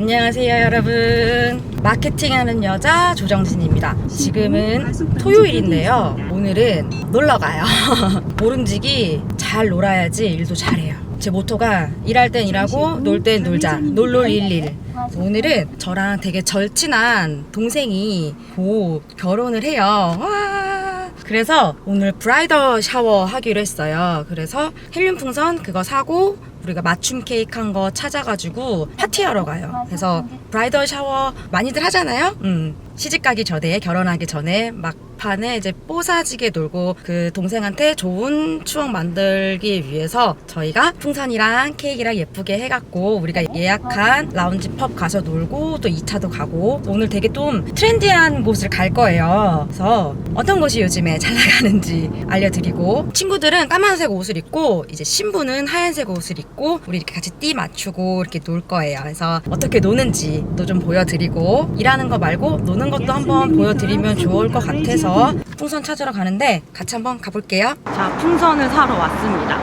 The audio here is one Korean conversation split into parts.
안녕하세요 여러분. 마케팅하는 여자 조정진입니다. 지금은 토요일인데요. 오늘은 놀러가요. 모름지기 잘 놀아야지 일도 잘해요. 제 모토가 일할 땐 일하고 놀 땐 놀자. 놀놀 일일. 오늘은 저랑 되게 절친한 동생이 곧 결혼을 해요. 와. 그래서 오늘 브라이더 샤워 하기로 했어요. 그래서 헬륨 풍선 그거 사고 우리가 맞춤 케이크 한 거 찾아가지고 파티하러 가요. 그래서 브라이덜 샤워 많이들 하잖아요. 음. 시집 가기 전에 결혼하기 전에 막판에 이제 뽀사지게 놀고 그 동생한테 좋은 추억 만들기 위해서 저희가 풍선이랑 케이크랑 예쁘게 해갖고 우리가 예약한 라운지 펍 가서 놀고 또 2차도 가고 오늘 되게 좀 트렌디한 곳을 갈 거예요. 그래서 어떤 곳이 요즘에 잘 나가는지 알려드리고 친구들은 까만색 옷을 입고 이제 신부는 하얀색 옷을 입고 우리 이렇게 같이 띠 맞추고 이렇게 놀 거예요. 그래서 어떻게 노는지 또 좀 보여드리고 일하는 거 말고 노는 것도 한번 보여드리면 좋을 것 같아서 풍선 찾으러 가는데 같이 한번 가볼게요. 자, 풍선을 사러 왔습니다.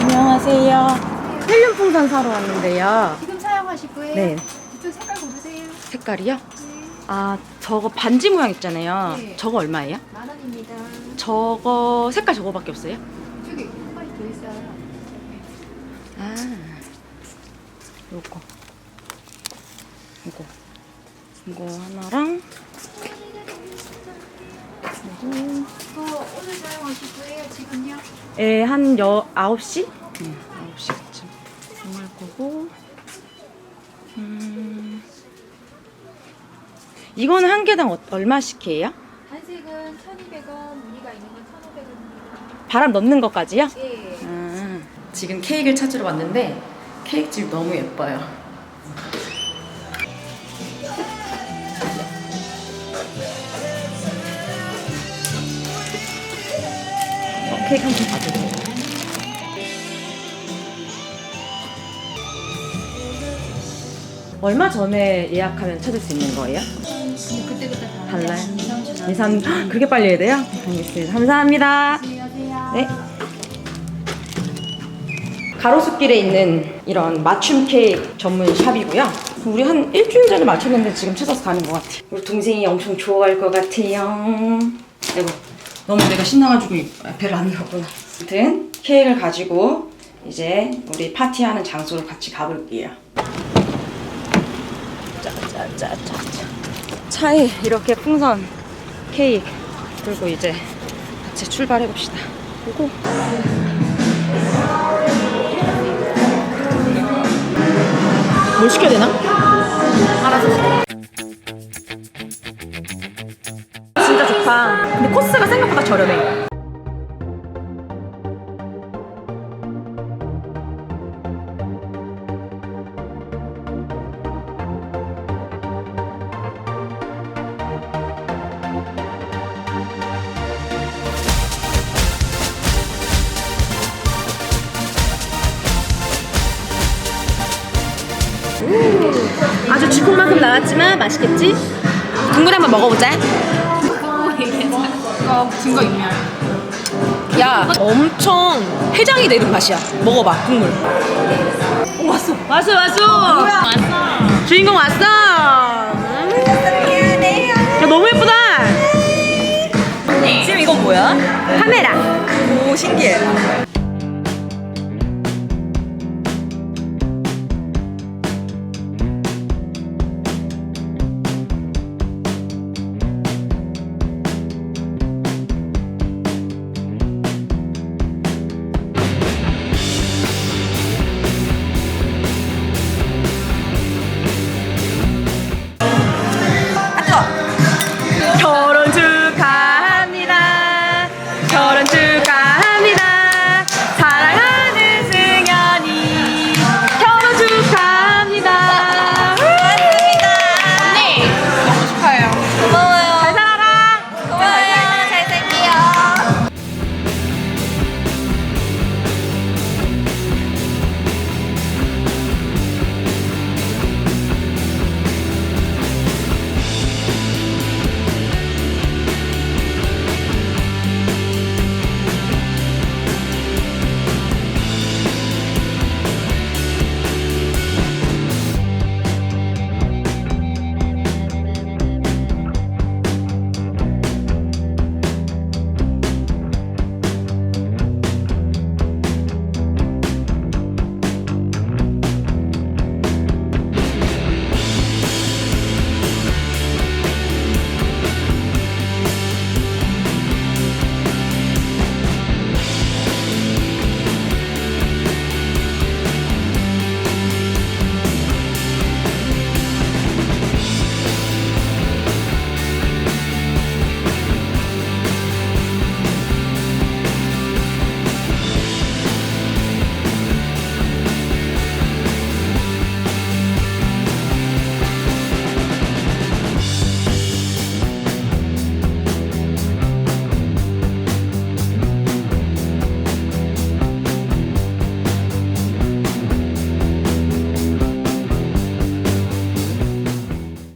안녕하세요. 헬륨 풍선 사러 왔는데요. 지금 사용하실 거예요? 네. 이쪽 색깔 고르세요. 색깔이요? 네. 아, 저거 반지 모양 있잖아요. 네. 저거 얼마예요? 만 원입니다. 저거 색깔 저거밖에 없어요? 저기 한 마리 더 있어요. 아, 요거, 요거, 이거 하나랑 그리고 이거 오늘 사용하실 거예요? 지금요? 예, 한 여, 9시? 응, 9시쯤 사용할 거고 음, 이거는 한 개당 어- 얼마씩 해요? 한색은 1,200원, 무늬가 있는 건 1,500원입니다. 바람 넣는 것까지요? 예. 아, 지금 케이크를 찾으러 왔는데 케이크집 너무 예뻐요. 어, 케이크 한번 봐주세요. 얼마 전에 예약하면 찾을 수 있는 거예요? 그때그때 달라요? 2, 3주 2, 3, 헉, 그렇게 빨리 해야 돼요? 알겠습니다. 감사합니다. 안녕하세요. 네. 가로수길에 있는 이런 맞춤 케이크 전문 샵이고요. 우리 한 일주일 전에 맞췄는데 지금 찾아서 가는 것 같아. 우리 동생이 엄청 좋아할 것 같아요. 아이고, 너무 내가 신나가지고 배를 안 들었구나. 아무튼 케이크를 가지고 이제 우리 파티하는 장소로 같이 가볼게요. 짜자자자자. 차에 이렇게 풍선 케이크 들고 이제 같이 출발해 봅시다. 고고. 뭘 시켜야 되나? 알아서. 진짜 좋다. 근데 코스가 생각보다 저렴해. 아주 주콩만큼 나왔지만 맛있겠지? 국물 한번 먹어보자. 이거 증거 인멸. 야, 엄청 해장이 되는 맛이야. 먹어봐, 국물. 오, 왔어. 왔어, 왔어. 왔어. 주인공 왔어. 음. 야, 너무 예쁘다. 지금 이건 뭐야? 카메라. 오, 신기해.